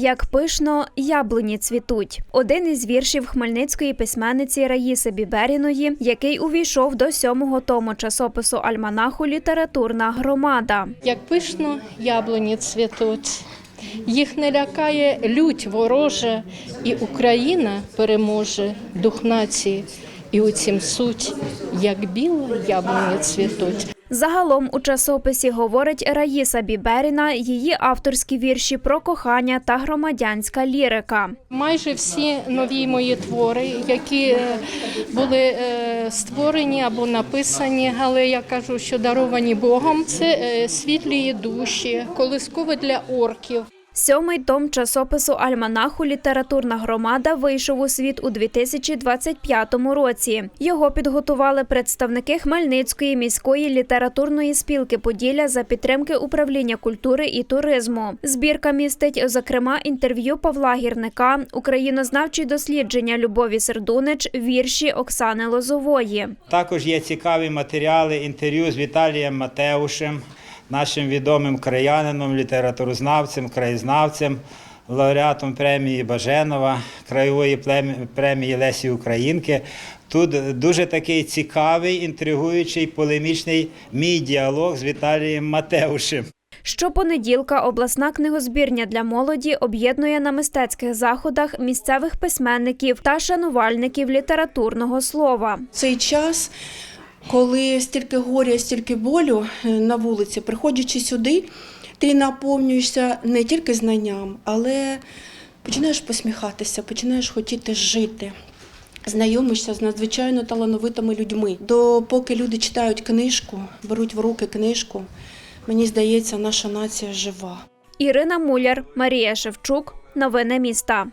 Як пишно яблуні цвітуть. Один із віршів хмельницької письменниці Раїси Біберіної, який увійшов до сьомого тому часопису Альманаху Літературна громада. Як пишно яблуні цвітуть, їх не лякає лють ворожа, і Україна переможе дух нації. І у цім суть, як біло яблуні цвітуть. Загалом у часописі говорить Раїса Біберіна її авторські вірші про кохання та громадянська лірика. Майже всі нові мої твори, які е, були е, створені або написані, але я кажу, що даровані Богом, це е, світлі душі, колискове для орків. Сьомий том часопису Альманаху Літературна громада вийшов у світ у 2025 році. Його підготували представники Хмельницької міської літературної спілки Поділля за підтримки управління культури і туризму. Збірка містить, зокрема, інтерв'ю Павла Гірника, українознавчі дослідження Любові Сердунич, вірші Оксани Лозової. Також є цікаві матеріали інтерв'ю з Віталієм Матеушем, нашим відомим краянином, літературознавцем, краєзнавцем, лауреатом премії Баженова, краєвої премії Лесі Українки. Тут дуже такий цікавий, інтригуючий, полемічний мій діалог з Віталієм Матеушем. Щопонеділка обласна книгозбірня для молоді об'єднує на мистецьких заходах місцевих письменників та шанувальників літературного слова. цей час, коли стільки горя, стільки болю е, на вулиці, приходячи сюди, ти наповнюєшся не тільки знанням, але починаєш посміхатися, починаєш хотіти жити. Знайомишся з надзвичайно талановитими людьми. Допоки люди читають книжку, беруть в руки книжку, мені здається, наша нація жива. Ірина Муляр, Марія Шевчук. Новини міста.